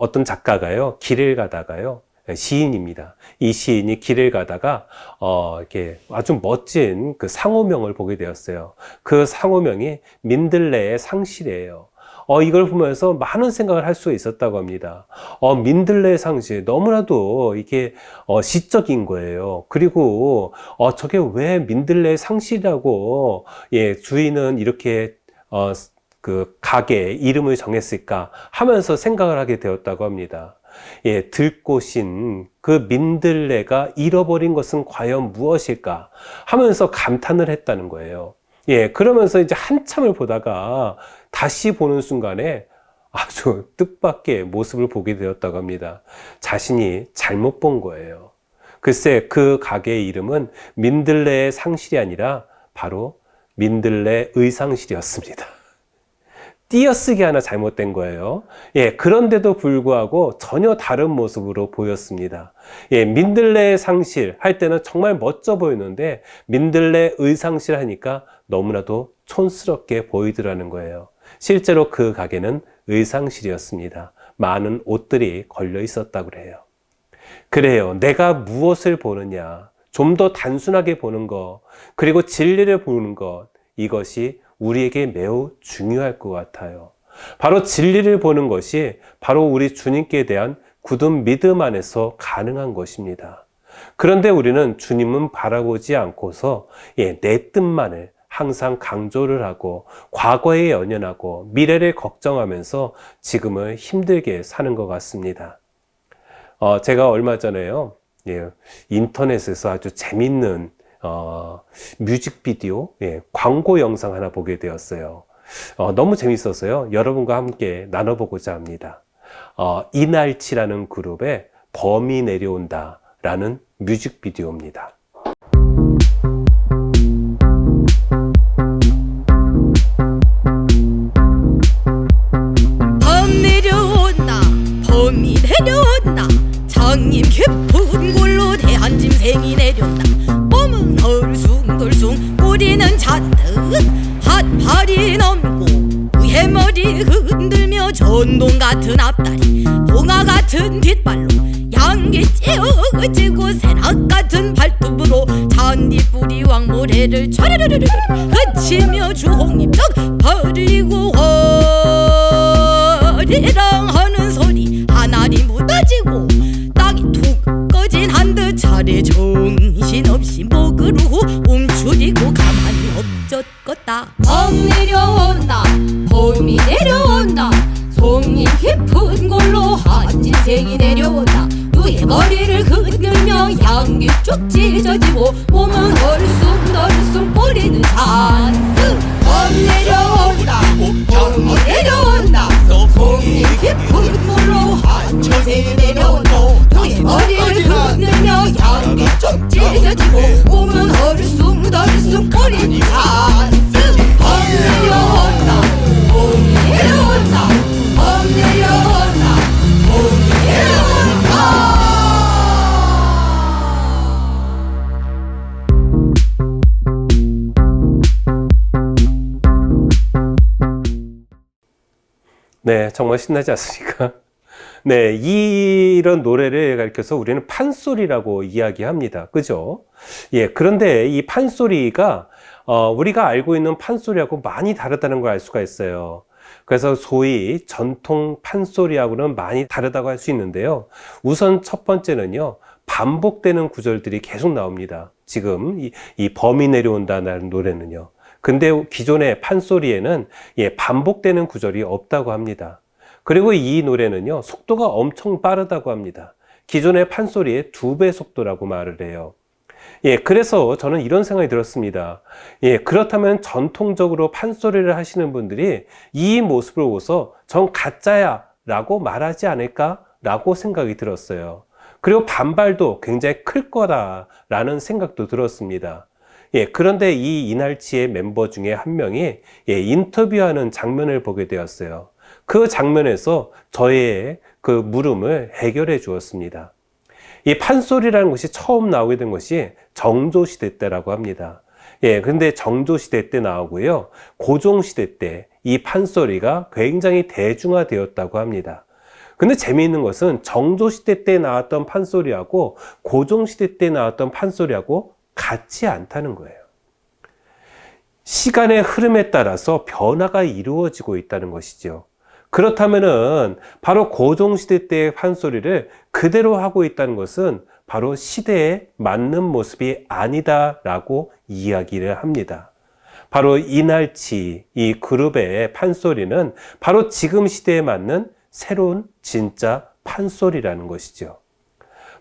어떤 작가가요, 길을 가다가요, 시인입니다. 이 시인이 길을 가다가, 어, 이렇게 아주 멋진 그 상호명을 보게 되었어요. 그 상호명이 민들레의 상실이에요. 어, 이걸 보면서 많은 생각을 할 수 있었다고 합니다. 어, 민들레 상실. 너무나도 이게, 어, 시적인 거예요. 그리고, 어, 저게 왜 민들레 상실이라고, 예, 주인은 이렇게, 어, 그 가게 이름을 정했을까 하면서 생각을 하게 되었다고 합니다. 예, 들꽃인 그 민들레가 잃어버린 것은 과연 무엇일까 하면서 감탄을 했다는 거예요. 예, 그러면서 이제 한참을 보다가 다시 보는 순간에 아주 뜻밖의 모습을 보게 되었다고 합니다. 자신이 잘못 본 거예요. 글쎄, 그 가게의 이름은 민들레의 상실이 아니라 바로 민들레 의상실이었습니다. 띄어쓰기 하나 잘못된 거예요. 예, 그런데도 불구하고 전혀 다른 모습으로 보였습니다. 예, 민들레 상실 할 때는 정말 멋져 보이는데 민들레 의상실 하니까 너무나도 촌스럽게 보이더라는 거예요. 실제로 그 가게는 의상실이었습니다. 많은 옷들이 걸려 있었다고 그래요. 그래요. 내가 무엇을 보느냐. 좀 더 단순하게 보는 것, 그리고 진리를 보는 것, 이것이 우리에게 매우 중요할 것 같아요. 바로 진리를 보는 것이 바로 우리 주님께 대한 굳은 믿음 안에서 가능한 것입니다. 그런데 우리는 주님은 바라보지 않고서 예, 내 뜻만을 항상 강조를 하고 과거에 연연하고 미래를 걱정하면서 지금을 힘들게 사는 것 같습니다. 어, 제가 얼마 전에요, 예, 인터넷에서 아주 재밌는 어, 뮤직비디오, 예, 광고 영상 하나 보게 되었어요. 어, 너무 재밌어서요. 여러분과 함께 나눠보고자 합니다. 어, 이날치라는 그룹의 범이 내려온다 라는 뮤직비디오입니다. 범 내려온다 범이 내려온다 장님 깊은 골로 대한 짐승이 꼬리는 잔뜩 핫팔이 넘고 위에 머리 흔들며 전동 같은 앞다리 봉화 같은 뒷발로 양기 찌어지고 새낙 같은 발톱으로 잔디뿌리 왕모래를 촤르르르르 그치며 주홍잎떡 벌리고 허 네, 정말 신나지 않습니까? 네, 이런 노래를 가리켜서 우리는 판소리라고 이야기합니다. 그죠? 예, 그런데 이 판소리가, 어, 우리가 알고 있는 판소리하고 많이 다르다는 걸 알 수가 있어요. 그래서 소위 전통 판소리하고는 많이 다르다고 할 수 있는데요. 우선 첫 번째는요, 반복되는 구절들이 계속 나옵니다. 지금 이, 이 범이 내려온다는 노래는요. 근데 기존의 판소리에는 예, 반복되는 구절이 없다고 합니다. 그리고 이 노래는요, 속도가 엄청 빠르다고 합니다. 기존의 판소리의 두 배 속도라고 말을 해요. 예, 그래서 저는 이런 생각이 들었습니다. 예, 그렇다면 전통적으로 판소리를 하시는 분들이 이 모습을 보고서 전 가짜야 라고 말하지 않을까 라고 생각이 들었어요. 그리고 반발도 굉장히 클 거다라는 생각도 들었습니다. 예, 그런데 이 이날치의 멤버 중에 한 명이 예, 인터뷰하는 장면을 보게 되었어요. 그 장면에서 저의 그 물음을 해결해 주었습니다. 이 판소리라는 것이 처음 나오게 된 것이 정조시대 때라고 합니다. 예, 근데 정조시대 때 나오고요. 고종시대 때 이 판소리가 굉장히 대중화되었다고 합니다. 근데 재미있는 것은 정조시대 때 나왔던 판소리하고 고종시대 때 나왔던 판소리하고 같지 않다는 거예요. 시간의 흐름에 따라서 변화가 이루어지고 있다는 것이죠. 그렇다면은 바로 고종시대 때의 판소리를 그대로 하고 있다는 것은 바로 시대에 맞는 모습이 아니다라고 이야기를 합니다. 바로 이날치 이 그룹의 판소리는 바로 지금 시대에 맞는 새로운 진짜 판소리라는 것이죠.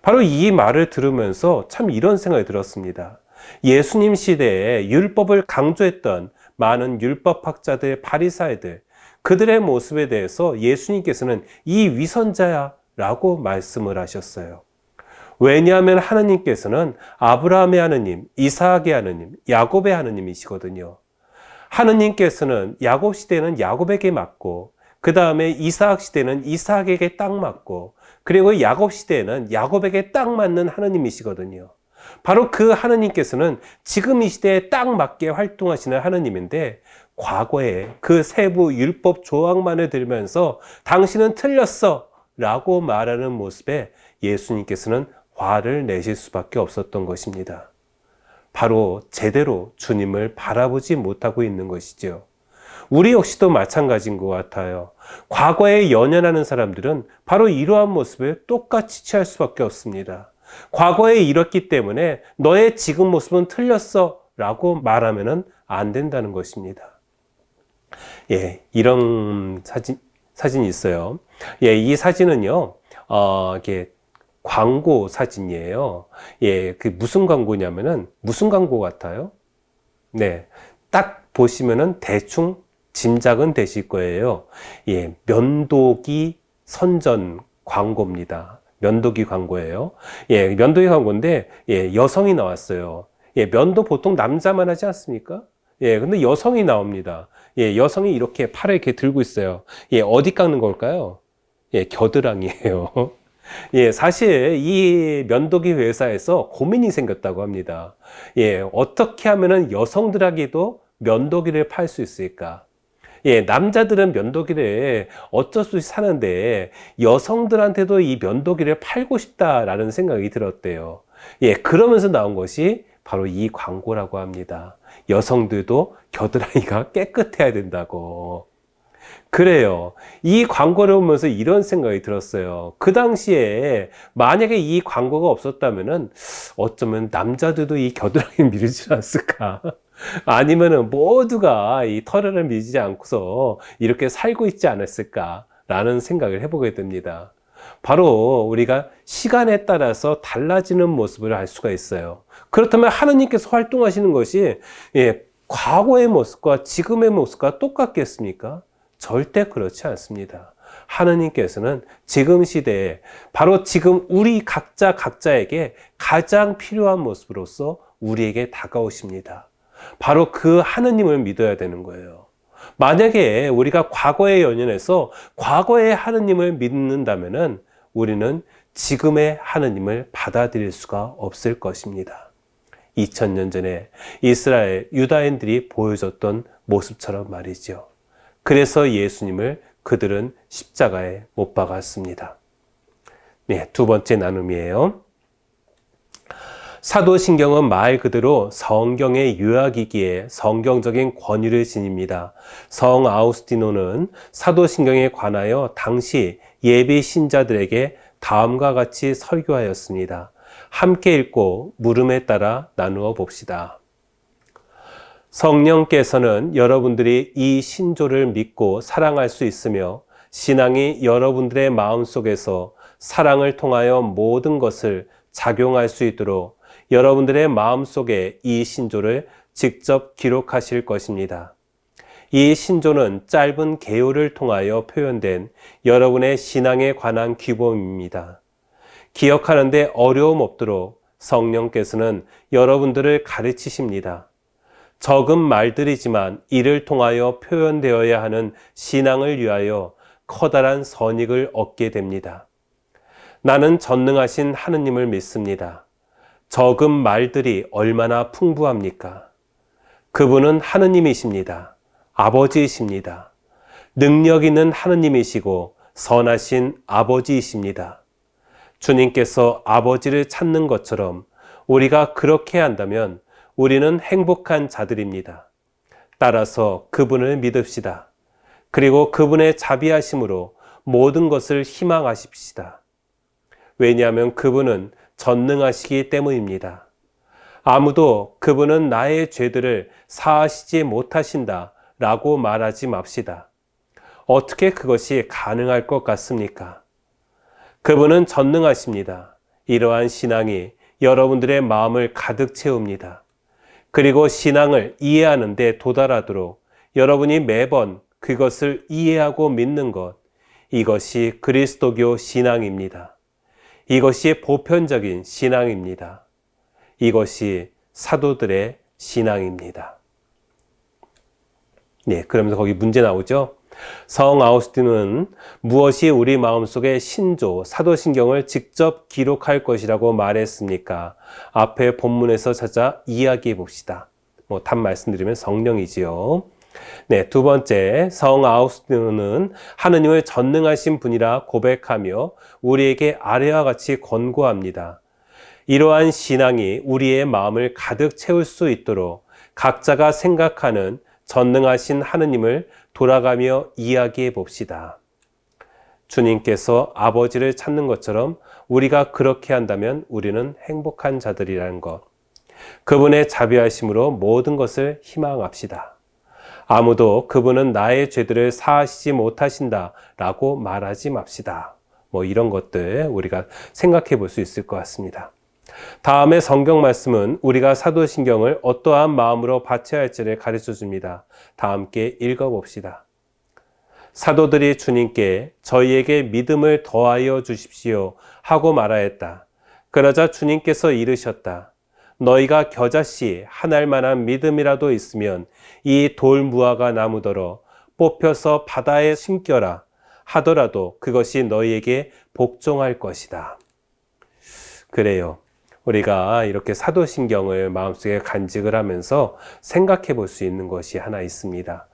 바로 이 말을 들으면서 참 이런 생각이 들었습니다. 예수님 시대에 율법을 강조했던 많은 율법학자들, 바리사이들 그들의 모습에 대해서 예수님께서는 이 위선자야 라고 말씀을 하셨어요. 왜냐하면 하느님께서는 아브라함의 하느님, 이삭의 하느님, 야곱의 하느님이시거든요. 하느님께서는 야곱 시대는 야곱에게 맞고 그 다음에 이삭 시대는 이삭에게 딱 맞고 그리고 야곱 시대에는 야곱에게 딱 맞는 하느님이시거든요. 바로 그 하느님께서는 지금 이 시대에 딱 맞게 활동하시는 하느님인데 과거에 그 세부 율법 조항만을 들면서 당신은 틀렸어 라고 말하는 모습에 예수님께서는 화를 내실 수밖에 없었던 것입니다. 바로 제대로 주님을 바라보지 못하고 있는 것이죠. 우리 역시도 마찬가지인 것 같아요. 과거에 연연하는 사람들은 바로 이러한 모습을 똑같이 취할 수밖에 없습니다. 과거에 이렇기 때문에 너의 지금 모습은 틀렸어 라고 말하면 안 된다는 것입니다. 예, 이런 사진, 사진이 있어요. 예, 이 사진은요, 어, 이게 광고 사진이에요. 예, 그 무슨 광고냐면은 무슨 광고 같아요? 네. 딱 보시면은 대충 짐작은 되실 거예요. 예, 면도기 선전 광고입니다. 면도기 광고예요. 예, 면도기 광고인데, 예, 여성이 나왔어요. 예, 면도 보통 남자만 하지 않습니까? 예, 근데 여성이 나옵니다. 예, 여성이 이렇게 팔을 이렇게 들고 있어요. 예, 어디 깎는 걸까요? 예, 겨드랑이에요. 예, 사실 이 면도기 회사에서 고민이 생겼다고 합니다. 예, 어떻게 하면은 여성들에게도 면도기를 팔 수 있을까? 예, 남자들은 면도기를 어쩔 수 없이 사는데 여성들한테도 이 면도기를 팔고 싶다라는 생각이 들었대요. 예, 그러면서 나온 것이 바로 이 광고라고 합니다. 여성들도 겨드랑이가 깨끗해야 된다고. 그래요. 이 광고를 보면서 이런 생각이 들었어요. 그 당시에 만약에 이 광고가 없었다면은 어쩌면 남자들도 이 겨드랑이를 미루지 않았을까. 아니면은 모두가 이 털을 미지 않고서 이렇게 살고 있지 않았을까라는 생각을 해보게 됩니다. 바로 우리가 시간에 따라서 달라지는 모습을 알 수가 있어요. 그렇다면 하나님께서 활동하시는 것이 예, 과거의 모습과 지금의 모습과 똑같겠습니까? 절대 그렇지 않습니다. 하느님께서는 지금 시대에 바로 지금 우리 각자 각자에게 가장 필요한 모습으로서 우리에게 다가오십니다. 바로 그 하느님을 믿어야 되는 거예요. 만약에 우리가 과거에 연연해서 과거의 하느님을 믿는다면은 우리는 지금의 하느님을 받아들일 수가 없을 것입니다. 2000년 전에 이스라엘 유다인들이 보여줬던 모습처럼 말이죠. 그래서 예수님을 그들은 십자가에 못 박았습니다. 네, 두 번째 나눔이에요. 사도신경은 말 그대로 성경의 요약이기에 성경적인 권위를 지닙니다. 성 아우스티노는 사도신경에 관하여 당시 예비 신자들에게 다음과 같이 설교하였습니다. 함께 읽고 물음에 따라 나누어 봅시다. 성령께서는 여러분들이 이 신조를 믿고 사랑할 수 있으며 신앙이 여러분들의 마음 속에서 사랑을 통하여 모든 것을 작용할 수 있도록 여러분들의 마음 속에 이 신조를 직접 기록하실 것입니다. 이 신조는 짧은 개요를 통하여 표현된 여러분의 신앙에 관한 규범입니다. 기억하는데 어려움 없도록 성령께서는 여러분들을 가르치십니다. 적은 말들이지만 이를 통하여 표현되어야 하는 신앙을 위하여 커다란 선익을 얻게 됩니다. 나는 전능하신 하느님을 믿습니다. 적은 말들이 얼마나 풍부합니까? 그분은 하느님이십니다. 아버지이십니다. 능력 있는 하느님이시고 선하신 아버지이십니다. 주님께서 아버지를 찾는 것처럼 우리가 그렇게 한다면 우리는 행복한 자들입니다. 따라서 그분을 믿읍시다. 그리고 그분의 자비하심으로 모든 것을 희망하십시다. 왜냐하면 그분은 전능하시기 때문입니다. 아무도 그분은 나의 죄들을 사하시지 못하신다 라고 말하지 맙시다. 어떻게 그것이 가능할 것 같습니까? 그분은 전능하십니다. 이러한 신앙이 여러분들의 마음을 가득 채웁니다. 그리고 신앙을 이해하는 데 도달하도록 여러분이 매번 그것을 이해하고 믿는 것, 이것이 그리스도교 신앙입니다. 이것이 보편적인 신앙입니다. 이것이 사도들의 신앙입니다. 네, 그러면서 거기 문제 나오죠? 성 아우스틴은 무엇이 우리 마음속에 신조, 사도신경을 직접 기록할 것이라고 말했습니까? 앞에 본문에서 찾아 이야기해 봅시다. 뭐, 답 말씀드리면 성령이지요. 네, 두 번째, 성 아우스틴은 하느님을 전능하신 분이라 고백하며 우리에게 아래와 같이 권고합니다. 이러한 신앙이 우리의 마음을 가득 채울 수 있도록 각자가 생각하는 전능하신 하느님을 돌아가며 이야기해 봅시다. 주님께서 아버지를 찾는 것처럼 우리가 그렇게 한다면 우리는 행복한 자들이라는 것. 그분의 자비하심으로 모든 것을 희망합시다. 아무도 그분은 나의 죄들을 사하시지 못하신다 라고 말하지 맙시다. 뭐 이런 것들 우리가 생각해 볼 수 있을 것 같습니다. 다음에 성경 말씀은 우리가 사도신경을 어떠한 마음으로 바쳐야 할지를 가르쳐 줍니다. 다 함께 읽어 봅시다. 사도들이 주님께 저희에게 믿음을 더하여 주십시오 하고 말하였다. 그러자 주님께서 이르셨다. 너희가 겨자씨 하날 만한 믿음이라도 있으면 이 돌무화가 나무더러 뽑혀서 바다에 심겨라 하더라도 그것이 너희에게 복종할 것이다. 그래요. 우리가 이렇게 사도신경을 마음속에 간직을 하면서 생각해 볼 수 있는 것이 하나 있습니다.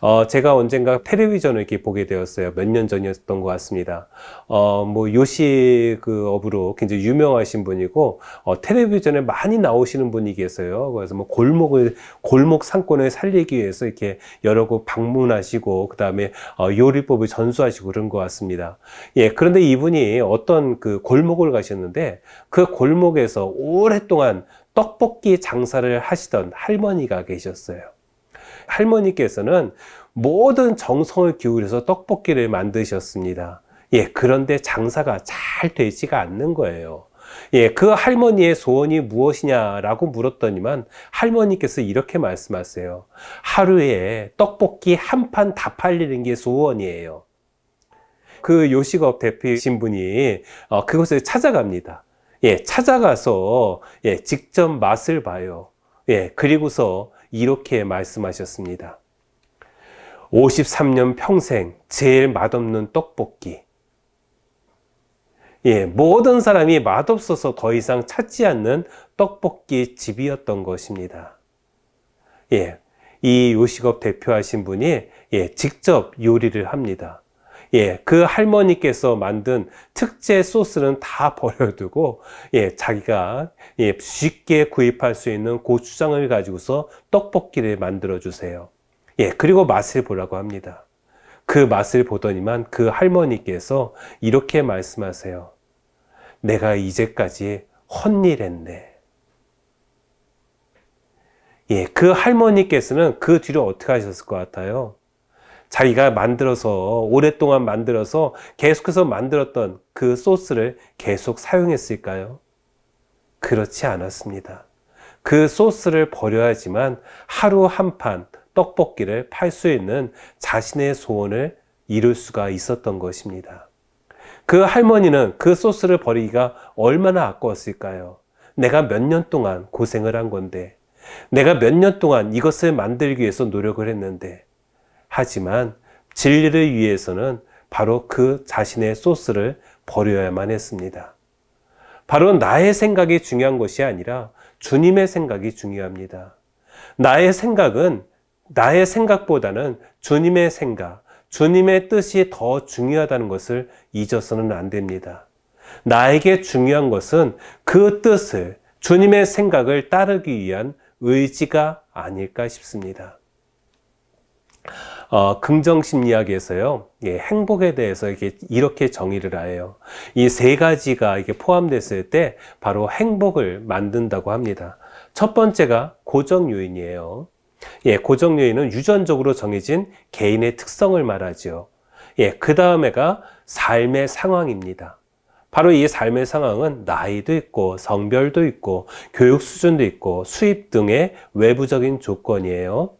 어, 제가 언젠가 텔레비전을 이렇게 보게 되었어요. 몇 년 전이었던 것 같습니다. 어, 뭐, 요시 그 업으로 굉장히 유명하신 분이고, 어, 텔레비전에 많이 나오시는 분이 계세요. 그래서 뭐, 골목을, 골목 상권을 살리기 위해서 이렇게 여러 곳 방문하시고, 그 다음에 어, 요리법을 전수하시고 그런 것 같습니다. 예, 그런데 이분이 어떤 그 골목을 가셨는데, 그 골목에서 오랫동안 떡볶이 장사를 하시던 할머니가 계셨어요. 할머니께서는 모든 정성을 기울여서 떡볶이를 만드셨습니다. 예, 그런데 장사가 잘 되지가 않는 거예요. 예, 그 할머니의 소원이 무엇이냐라고 물었더니만 할머니께서 이렇게 말씀하세요. 하루에 떡볶이 한 판 다 팔리는 게 소원이에요. 그 요식업 대표이신 분이 어, 그것을 찾아갑니다. 예, 찾아가서 예, 직접 맛을 봐요. 예, 그리고서 이렇게 말씀하셨습니다. 53년 평생 제일 맛없는 떡볶이. 예, 모든 사람이 맛없어서 더 이상 찾지 않는 떡볶이 집이었던 것입니다. 예, 이 요식업 대표하신 분이 예, 직접 요리를 합니다. 예, 그 할머니께서 만든 특제 소스는 다 버려두고, 예, 자기가 예, 쉽게 구입할 수 있는 고추장을 가지고서 떡볶이를 만들어 주세요. 예, 그리고 맛을 보라고 합니다. 그 맛을 보더니만 그 할머니께서 이렇게 말씀하세요. 내가 이제까지 헛일했네. 예, 그 할머니께서는 그 뒤로 어떻게 하셨을 것 같아요? 자기가 만들어서 오랫동안 만들어서 계속해서 만들었던 그 소스를 계속 사용했을까요? 그렇지 않았습니다. 그 소스를 버려야지만 하루 한 판 떡볶이를 팔 수 있는 자신의 소원을 이룰 수가 있었던 것입니다. 그 할머니는 그 소스를 버리기가 얼마나 아까웠을까요? 내가 몇 년 동안 고생을 한 건데, 내가 몇 년 동안 이것을 만들기 위해서 노력을 했는데, 하지만 진리를 위해서는 바로 그 자신의 소스를 버려야만 했습니다. 바로 나의 생각이 중요한 것이 아니라 주님의 생각이 중요합니다. 나의 생각은 나의 생각보다는 주님의 생각, 주님의 뜻이 더 중요하다는 것을 잊어서는 안 됩니다. 나에게 중요한 것은 그 뜻을, 주님의 생각을 따르기 위한 의지가 아닐까 싶습니다. 어, 긍정 심리학에서요, 예, 행복에 대해서 이렇게, 이렇게 정의를 해요. 이 세 가지가 이게 포함됐을 때 바로 행복을 만든다고 합니다. 첫 번째가 고정 요인이에요. 예, 고정 요인은 유전적으로 정해진 개인의 특성을 말하죠. 예, 그 다음에가 삶의 상황입니다. 바로 이 삶의 상황은 나이도 있고 성별도 있고 교육 수준도 있고 수입 등의 외부적인 조건이에요.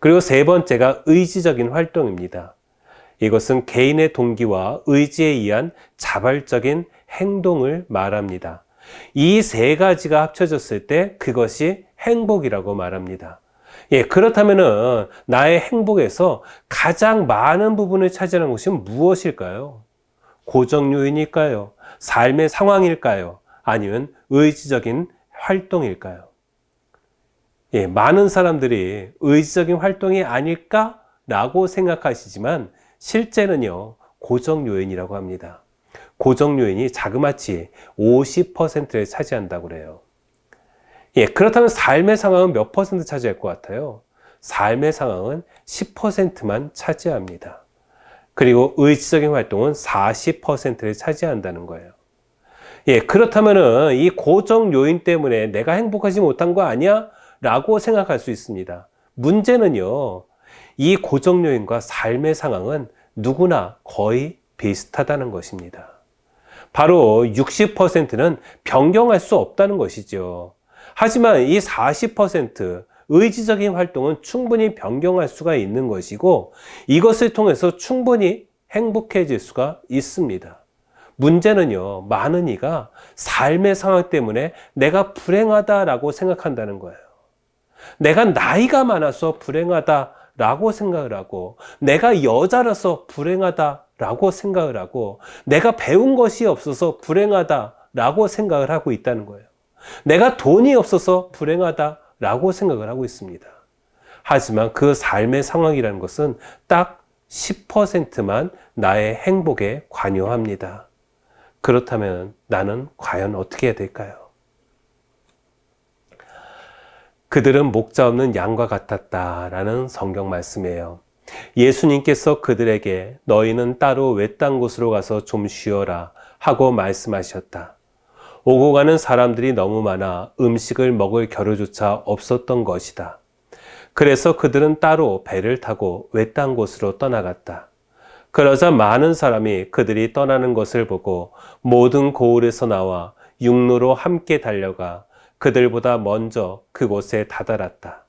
그리고 세 번째가 의지적인 활동입니다. 이것은 개인의 동기와 의지에 의한 자발적인 행동을 말합니다. 이 세 가지가 합쳐졌을 때 그것이 행복이라고 말합니다. 예, 그렇다면은 나의 행복에서 가장 많은 부분을 차지하는 것이 무엇일까요? 고정 요인일까요? 삶의 상황일까요? 아니면 의지적인 활동일까요? 예, 많은 사람들이 의지적인 활동이 아닐까라고 생각하시지만 실제는요, 고정 요인이라고 합니다. 고정 요인이 자그마치 50%를 차지한다고 그래요. 예, 그렇다면 삶의 상황은 몇 퍼센트 차지할 것 같아요? 삶의 상황은 10%만 차지합니다. 그리고 의지적인 활동은 40%를 차지한다는 거예요. 예, 그렇다면은 이 고정 요인 때문에 내가 행복하지 못한 거 아니야? 라고 생각할 수 있습니다. 문제는요, 이 고정 요인과 삶의 상황은 누구나 거의 비슷하다는 것입니다. 바로 60%는 변경할 수 없다는 것이죠. 하지만 이 40% 의지적인 활동은 충분히 변경할 수가 있는 것이고 이것을 통해서 충분히 행복해질 수가 있습니다. 문제는요, 많은 이가 삶의 상황 때문에 내가 불행하다라고 생각한다는 거예요. 내가 나이가 많아서 불행하다라고 생각을 하고, 내가 여자라서 불행하다라고 생각을 하고, 내가 배운 것이 없어서 불행하다라고 생각을 하고 있다는 거예요. 내가 돈이 없어서 불행하다라고 생각을 하고 있습니다. 하지만 그 삶의 상황이라는 것은 딱 10%만 나의 행복에 관여합니다. 그렇다면 나는 과연 어떻게 해야 될까요? 그들은 목자 없는 양과 같았다라는 성경 말씀이에요. 예수님께서 그들에게 너희는 따로 외딴 곳으로 가서 좀 쉬어라 하고 말씀하셨다. 오고 가는 사람들이 너무 많아 음식을 먹을 겨를조차 없었던 것이다. 그래서 그들은 따로 배를 타고 외딴 곳으로 떠나갔다. 그러자 많은 사람이 그들이 떠나는 것을 보고 모든 고을에서 나와 육로로 함께 달려가 그들보다 먼저 그곳에 다다랐다.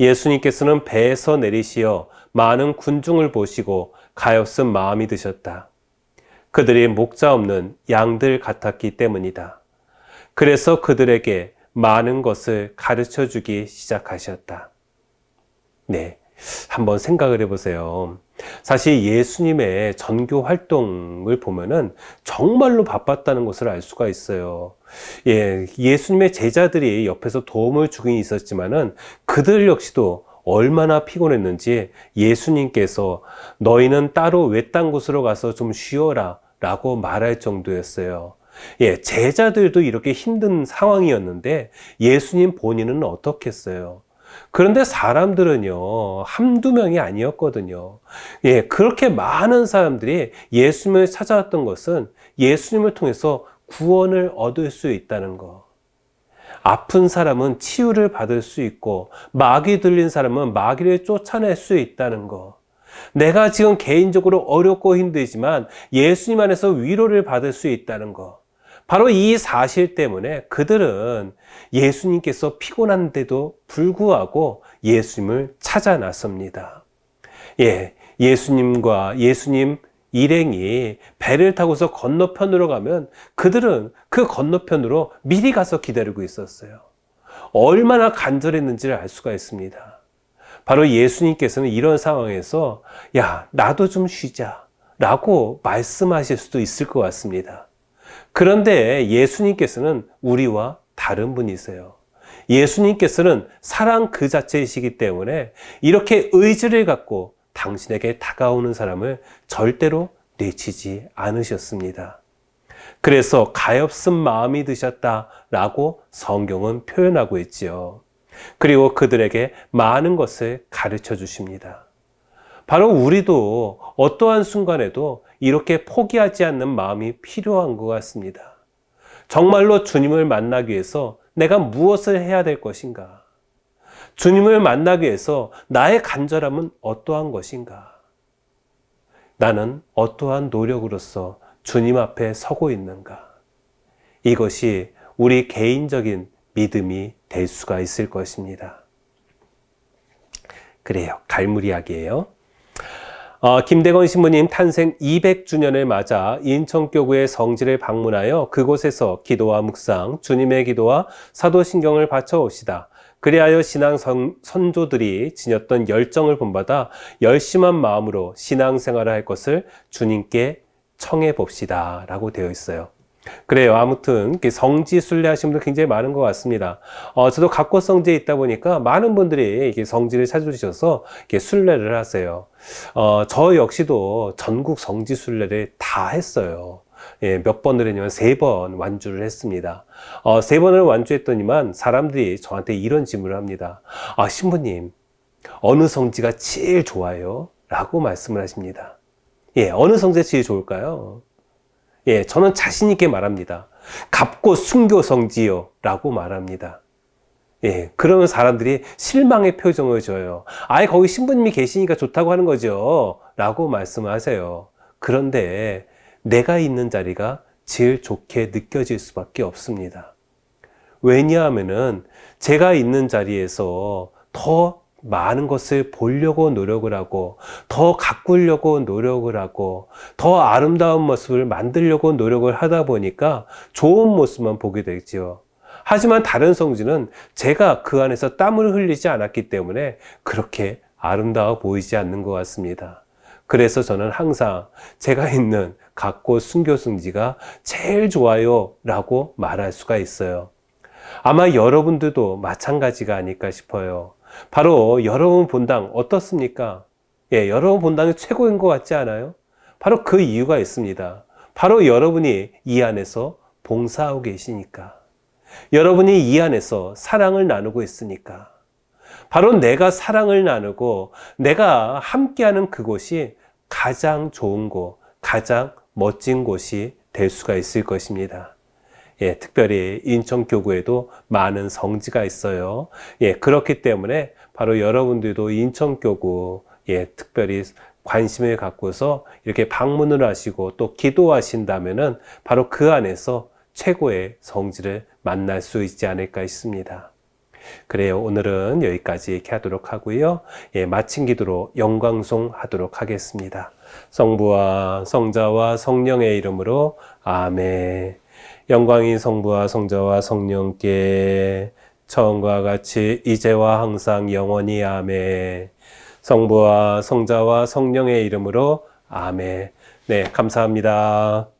예수님께서는 배에서 내리시어 많은 군중을 보시고 가엾은 마음이 드셨다. 그들이 목자 없는 양들 같았기 때문이다. 그래서 그들에게 많은 것을 가르쳐 주기 시작하셨다. 네. 한번 생각을 해보세요. 사실 예수님의 전교 활동을 보면은 정말로 바빴다는 것을 알 수가 있어요. 예, 예수님의 제자들이 옆에서 도움을 주긴 있었지만은 그들 역시도 얼마나 피곤했는지 예수님께서 너희는 따로 외딴 곳으로 가서 좀 쉬어라 라고 말할 정도였어요. 예, 제자들도 이렇게 힘든 상황이었는데 예수님 본인은 어떻겠어요? 그런데 사람들은요, 한두 명이 아니었거든요. 예, 그렇게 많은 사람들이 예수님을 찾아왔던 것은 예수님을 통해서 구원을 얻을 수 있다는 거. 아픈 사람은 치유를 받을 수 있고, 마귀 들린 사람은 마귀를 쫓아낼 수 있다는 거. 내가 지금 개인적으로 어렵고 힘들지만 예수님 안에서 위로를 받을 수 있다는 거. 바로 이 사실 때문에 그들은 예수님께서 피곤한데도 불구하고 예수님을 찾아 나섭니다. 예, 예수님과 예수님 일행이 배를 타고서 건너편으로 가면 그들은 그 건너편으로 미리 가서 기다리고 있었어요. 얼마나 간절했는지를 알 수가 있습니다. 바로 예수님께서는 이런 상황에서 야, 나도 좀 쉬자 라고 말씀하실 수도 있을 것 같습니다. 그런데 예수님께서는 우리와 다른 분이세요. 예수님께서는 사랑 그 자체이시기 때문에 이렇게 의지를 갖고 당신에게 다가오는 사람을 절대로 내치지 않으셨습니다. 그래서 가엾은 마음이 드셨다라고 성경은 표현하고 있지요. 그리고 그들에게 많은 것을 가르쳐 주십니다. 바로 우리도 어떠한 순간에도 이렇게 포기하지 않는 마음이 필요한 것 같습니다. 정말로 주님을 만나기 위해서 내가 무엇을 해야 될 것인가? 주님을 만나기 위해서 나의 간절함은 어떠한 것인가? 나는 어떠한 노력으로서 주님 앞에 서고 있는가? 이것이 우리 개인적인 믿음이 될 수가 있을 것입니다. 그래요. 이야기예요. 어, 김대건 신부님 탄생 200주년을 맞아 인천교구의 성지를 방문하여 그곳에서 기도와 묵상, 주님의 기도와 사도신경을 바쳐옵시다. 그리하여 신앙 선, 선조들이 지녔던 열정을 본받아 열심한 마음으로 신앙생활을 할 것을 주님께 청해 봅시다. 라고 되어 있어요. 그래요. 아무튼 성지 순례 하시는 분들 굉장히 많은 것 같습니다. 어, 저도 각고 성지에 있다 보니까 많은 분들이 이렇게 성지를 찾으셔서 이렇게 순례를 하세요. 어, 저 역시도 전국 성지 순례를 다 했어요. 예, 몇 번을 했냐면 세 번 완주를 했습니다. 어, 세 번을 완주했더니만 사람들이 저한테 이런 질문을 합니다. 아, 신부님, 어느 성지가 제일 좋아요? 라고 말씀을 하십니다. 예, 어느 성지가 제일 좋을까요? 예, 저는 자신있게 말합니다. 갑고 순교 성지요. 라고 말합니다. 예, 그러면 사람들이 실망의 표정을 줘요. 아예 거기 신부님이 계시니까 좋다고 하는 거죠. 라고 말씀을 하세요. 그런데 내가 있는 자리가 제일 좋게 느껴질 수밖에 없습니다. 왜냐하면은 제가 있는 자리에서 더 많은 것을 보려고 노력을 하고 더 가꾸려고 노력을 하고 더 아름다운 모습을 만들려고 노력을 하다 보니까 좋은 모습만 보게 되지요. 하지만 다른 성지는 제가 그 안에서 땀을 흘리지 않았기 때문에 그렇게 아름다워 보이지 않는 것 같습니다. 그래서 저는 항상 제가 있는 각고 순교 성지가 제일 좋아요 라고 말할 수가 있어요. 아마 여러분들도 마찬가지가 아닐까 싶어요. 바로 여러분 본당 어떻습니까? 예, 여러분 본당이 최고인 것 같지 않아요? 바로 그 이유가 있습니다. 바로 여러분이 이 안에서 봉사하고 계시니까. 여러분이 이 안에서 사랑을 나누고 있으니까. 바로 내가 사랑을 나누고 내가 함께하는 그곳이 가장 좋은 곳, 가장 멋진 곳이 될 수가 있을 것입니다. 예, 특별히 인천교구에도 많은 성지가 있어요. 예, 그렇기 때문에 바로 여러분들도 인천교구, 예, 특별히 관심을 갖고서 이렇게 방문을 하시고 또 기도하신다면은 바로 그 안에서 최고의 성지를 만날 수 있지 않을까 싶습니다. 그래요. 오늘은 여기까지 하도록 하고요. 예, 마친 기도로 영광송 하도록 하겠습니다. 성부와 성자와 성령의 이름으로 아멘. 영광이 성부와 성자와 성령께 처음과 같이 이제와 항상 영원히 아멘. 성부와 성자와 성령의 이름으로 아멘. 네, 감사합니다.